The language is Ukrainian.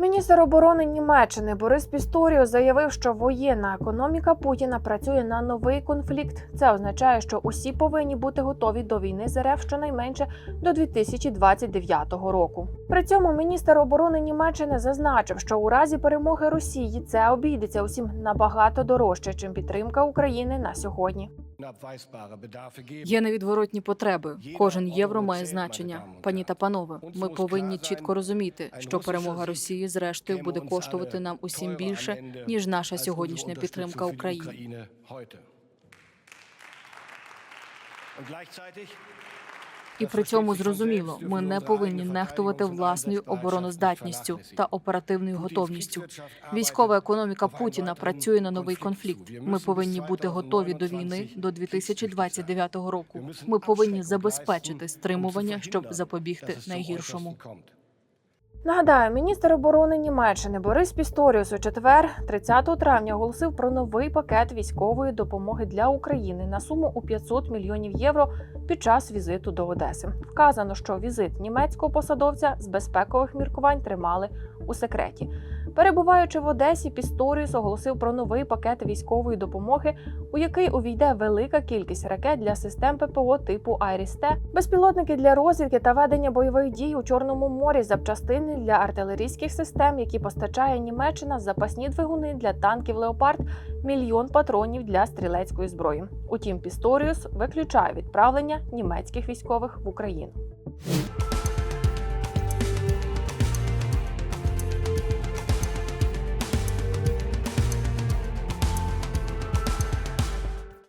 Міністр оборони Німеччини Борис Пісторіо заявив, що воєнна економіка Путіна працює на новий конфлікт. Це означає, що усі повинні бути готові до війни з РФ щонайменше до 2029 року. При цьому міністр оборони Німеччини зазначив, що у разі перемоги Росії це обійдеться усім набагато дорожче, чим підтримка України на сьогодні. Є невідворотні потреби. Кожен євро має значення. Пані та панове, ми повинні чітко розуміти, що перемога Росії зрештою буде коштувати нам усім більше, ніж наша сьогоднішня підтримка України. І при цьому зрозуміло, ми не повинні нехтувати власною обороноздатністю та оперативною готовністю. Військова економіка Путіна працює на новий конфлікт. Ми повинні бути готові до війни до 2029 року. Ми повинні забезпечити стримування, щоб запобігти найгіршому. Нагадаю, міністр оборони Німеччини Борис Пісторіус у четвер, 30 травня, оголосив про новий пакет військової допомоги для України на суму у 500 мільйонів євро під час візиту до Одеси. Вказано, що візит німецького посадовця з безпекових міркувань тримали у секреті. Перебуваючи в Одесі, Пісторіус оголосив про новий пакет військової допомоги, у який увійде велика кількість ракет для систем ППО типу Айріс-Т, безпілотники для розвідки та ведення бойових дій у Чорному морі, запчастини для артилерійських систем, які постачає Німеччина, запасні двигуни для танків Леопард, мільйон патронів для стрілецької зброї. Утім, Пісторіус виключає відправлення німецьких військових в Україну.